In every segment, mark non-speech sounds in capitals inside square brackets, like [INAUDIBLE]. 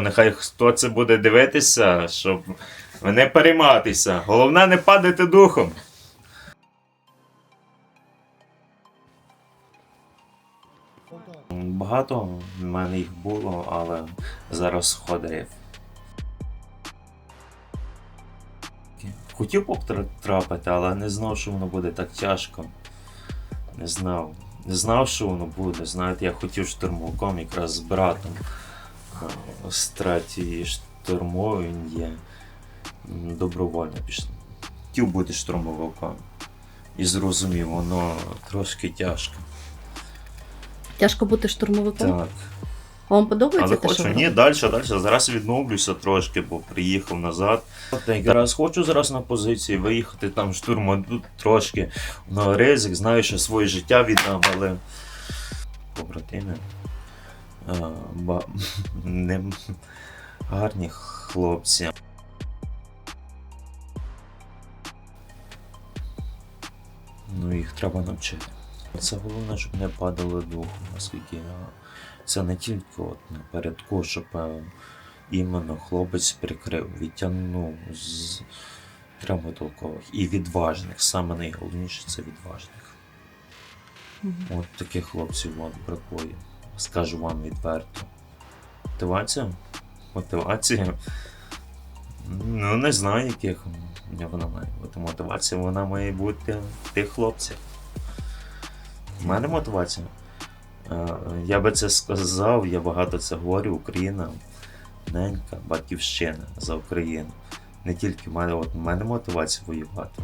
Нехай хто це буде дивитися, щоб не перейматися. Головне не падати духом. Багато в мене їх було, але зараз ходив. Хотів потрапити, але не знав, що воно буде так тяжко. Не знав. Не знав, що воно буде. Знаєте, я хотів штурмовиком якраз з братом. Е, З штурмової є. Добровольно пішов. Хотів бути штурмовиком. І зрозумів, воно трошки тяжко. Тяжко бути штурмовиком. Так. А Вам подобається Але те, хочу, що ви ні, далі, далі. Зараз відновлюся трошки, бо приїхав назад. От якраз хочу зараз на позиції виїхати там штурмом тут трошки на ризик, знаю, що своє життя віддам, але побратими. Ба... [LAUGHS] не... Гарні хлопці. Ну, їх треба навчити. Це головне, щоб не падали духом, оскільки це не тільки от напередку, щоб іменно хлопець прикрив, відтягнув з толкових і відважних. Саме найголовніше це відважних. Мгм. От таких хлопців от бракує. Скажу вам відверто. Мотивація? Мотивація. Ну, не знаю, яких вона має бути. Мотивація вона має бути тих хлопців. У мене мотивація. Е, Я би це сказав, я багато це говорю. Україна, ненька, батьківщина за Україну. Не тільки в мене, от в мене мотивація воювати.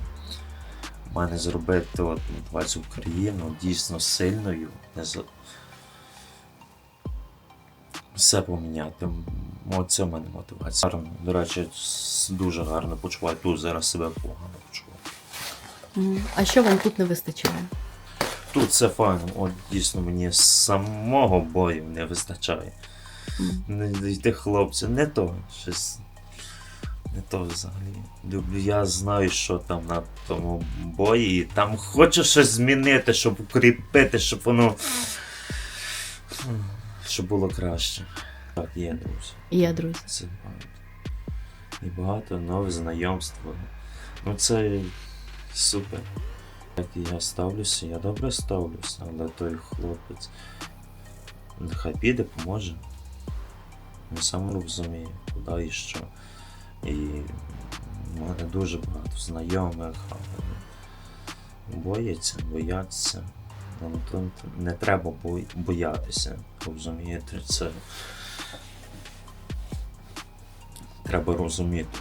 У мене зробити от, мотивацію Україну дійсно сильною. Все поміняти. Оце в мене мотивація. Гарно. До речі, дуже гарно почуваю. Тут зараз себе погано почуваю. А що вам тут не вистачає? Тут все файно, от дійсно мені самого бою не вистачає. Не йти хлопці, не то щось. Не то взагалі. Люблю, я знаю, що там на тому бої, там хочу щось змінити, щоб укріпити, щоб воно. Щоб було краще. Так, є, друзі. Є, друзі. Це багато. І багато нових знайомств. Ну це супер. Як я ставлюся, я добре ставлюся, але той хлопець нехай піде, поможе. Він сам розуміє, куди і що. І в мене дуже багато знайомих, але бояться, бояться. Ну, то не треба боятися. Розумієте, це треба розуміти.